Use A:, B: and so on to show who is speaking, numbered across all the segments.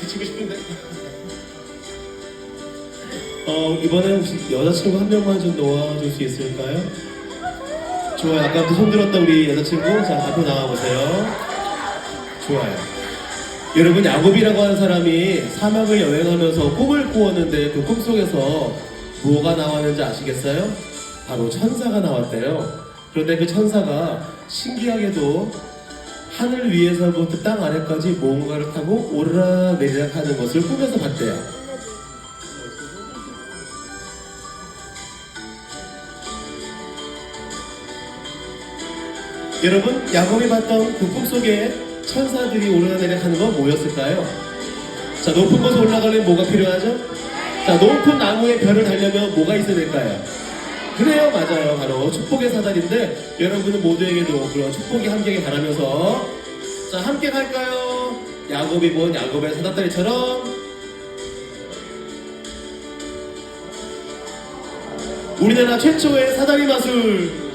A: 그치고 싶은데. 어, 이번에 혹시 여자친구 한 명만 좀 놓아줄 수 있을까요? 좋아요. 아까부터 손 들었던 우리 여자친구. 자, 앞으로 나와보세요. 좋아요. 여러분, 야곱이라고 하는 사람이 사막을 여행하면서 꿈을 꾸었는데 그 꿈속에서 뭐가 나왔는지 아시겠어요? 바로 천사가 나왔대요. 그런데 그 천사가 신기하게도 하늘 위에서부터 땅 아래까지 뭔가를 타고 오르락 내리락 하는 것을 꿈에서 봤대요. 여러분, 야곱이 봤던 그 꿈 속에 천사들이 오르락내리락 하는 건 뭐였을까요? 자, 높은 곳에 올라가려면 뭐가 필요하죠? 자, 높은 나무에 별을 달려면 뭐가 있어야 될까요? 그래요, 맞아요. 바로 축복의 사다리인데 여러분은 모두에게도 그런 축복이 함께하길 바라면서 자, 함께 갈까요? 야곱이 본 야곱의 사다리처럼 우리나라 최초의 사다리 마술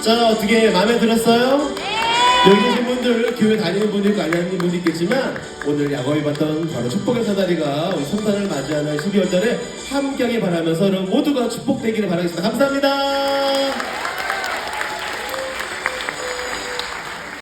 A: 자, 어떻게 마음에 들었어요? 여기 계신 분들 교회 다니는 있고 안 다니는 분도 있겠지만 오늘 야곱이 봤던 바로 축복의 사다리가 우리 성탄을 맞이하는 12월 달에 함께하길 바라면서 여러분 모두가 축복되기를 바라겠습니다. 감사합니다.